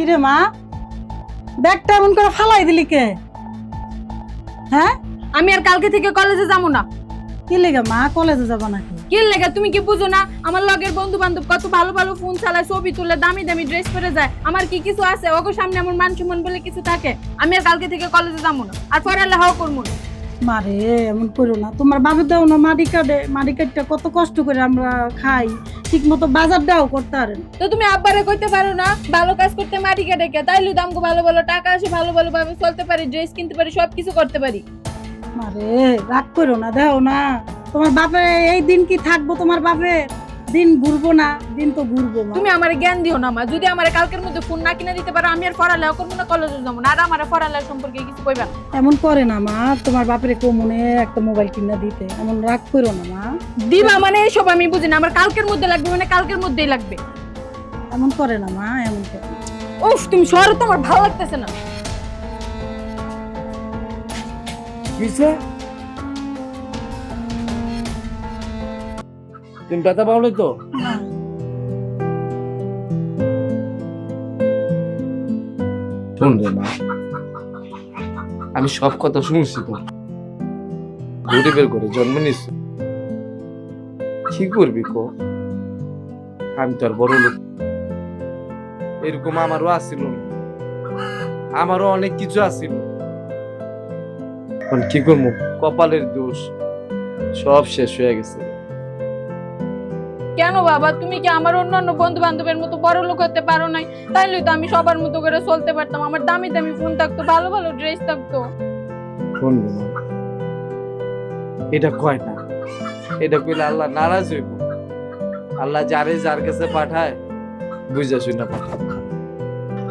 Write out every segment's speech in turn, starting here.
কিরে মা? ব্যাগটা এমন করে ফালাই দিলি কে? হ্যাঁ? আমি আর কালকে থেকে কলেজে যাব না। কি লেগে মা কলেজে যাব নাকি? কি লেগে তুমি কি বুঝো না? আমার লগের বন্ধু বান্ধব কত ভালো ভালো ফোন চালায় ছবি তুলে দামি দামি ড্রেস পরে যায়। আমার কি কিছু আছে? ওকে সামনে আমার মান সম্মান বলে কিছু থাকে? আমি আর কালকে থেকে কলেজে যাব না। আর পড়ালেখাও করব না। মারে এমন করো না। তোমার বাবু দাও না মাটি কাটে মাটি কাটটা কত কষ্ট করে আমরা খাই। ঠিক মতো বাজার দাও করতে পারে না তো তুমি আব্বারে কইতে পারো না ভালো কাজ করতে মাটি কাটে কে? তাইলে দামকে ভালো ভালো টাকা আসে ভালো ভালো ভাবে চলতে পারি ড্রেস কিনতে পারি সব কিছু করতে পারি। মারে রাগ করো না দাও না। তোমার বাপে এই দিন কি থাকব তোমার বাপে? দিন ঘুরবো না দিন তো ঘুরবো মা। তুমি আমার জ্ঞান দিও না মা। যদি আমার কালকের মধ্যে ফোন না কিনে দিতে পারো আমি আর পড়ালেখা করব না কলেজে যাব না। আর আমার পড়ালেখা সম্পর্কে কিছু কইবা না। এমন করে না মা। তোমার বাপের কেউ মনে একটা মোবাইল কিনা দিতে। এমন রাগ করো না মা। দিবা মানে এইসব আমি বুঝি না আমার কালকের মধ্যে লাগবে মানে কালকের মধ্যেই লাগবে। এমন করে না মা এমন করে উফ তুমি শহরে তোমার ভালো লাগতেছে না। তুমি ব্যথা পাওনি তো? আমি সব কথা শুনছি তো। গরিবের করে জন্ম নিস কি করবি কো? আমি তো আর বড় লোক। এরকম আমারও আসিল আমারও অনেক কিছু আসিল কি করব? কপালের দোষ সব শেষ হয়ে গেছে। কেন বাবা? তুমি কি আমার অন্যান্য বন্ধু বান্ধবের মতো বড় লোক হতে পারো নাই? তাইলে তো আমি সবার মতো করে চলতে পারতাম। আমার দামি দামি ফোন থাকতো, ভালো ভালো ড্রেস থাকতো। এটা কয় না? এটা কইলে আল্লাহ নারাজ হইব। আল্লাহ যারে যার কাছে পাঠায়, বুঝা শুনে পাঠায়।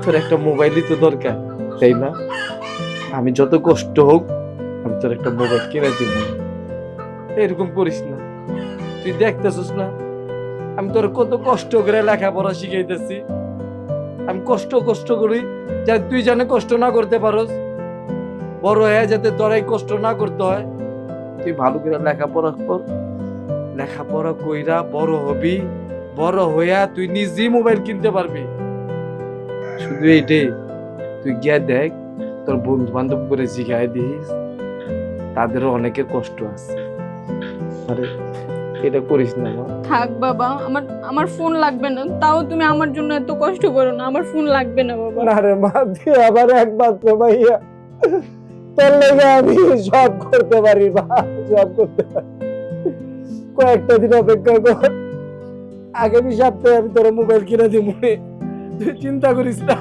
তোর একটা মোবাইলই তো দরকার, তাই না? আমি যত কষ্ট হোক, আমি তোর একটা মোবাইল কিনে দিব। এরকম করিস না। তুই দেখতেছিস না? আমি তোর কত কষ্ট করে লেখাপড়া শিখাইতেছি। আমি কষ্ট কষ্ট করি যাতে তুই জানে কষ্ট না করতে পারোস। বড় হয়ে যাতে তোরাই কষ্ট না করতে হয়। তুই ভালো করে লেখাপড়া কর। লেখাপড়া কইরা বড় হবি। বড় হইয়া তুই নিজেই মোবাইল কিনতে পারবি। শুধু এইটাই, তুই গিয়া দেখ, তোর বন্ধু বান্ধব করে জিগাই দিস। তাদেরও অনেকের কষ্ট আছে। আরে এটা করিস না থাক বাবা আমার আমার ফোন লাগবে না। তাও তুমি আমার জন্য এত কষ্ট করো না আমার ফোন লাগবে না বাবা। না রে মা তুই আবার একমাত্র ভাইয়া তোর লেগে আমি সব করতে পারি মা সব করতে পারি। কয়েকটা দিন অপেক্ষা কর। আগামী সপ্তাহে আমি তোর মোবাইল কিনে দিব। তুই চিন্তা করিস না।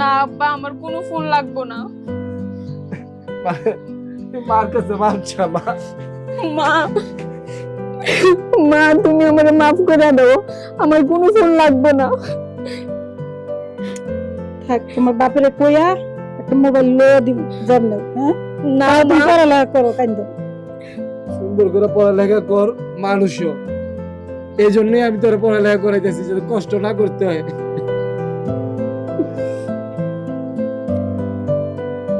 না আব্বা আমার কোনো ফোন লাগবে না। তুই মার কাছে মাপছা মা। মা। মা তুমি আমারে মাফ করে দাও। আমার কোনো ফোন লাগবে না। থাক তোমার বাপের কইয়া একটা মোবাইল লয়ে দিব জানলে হ্যাঁ? না তুমি পড়ালেখা করো কান্দ সুন্দর করে পড়ালেখা কর মানুষও। এই জন্যই আমি তোর পড়ালেখা করাইতেছি যাতে কষ্ট না করতে হয়।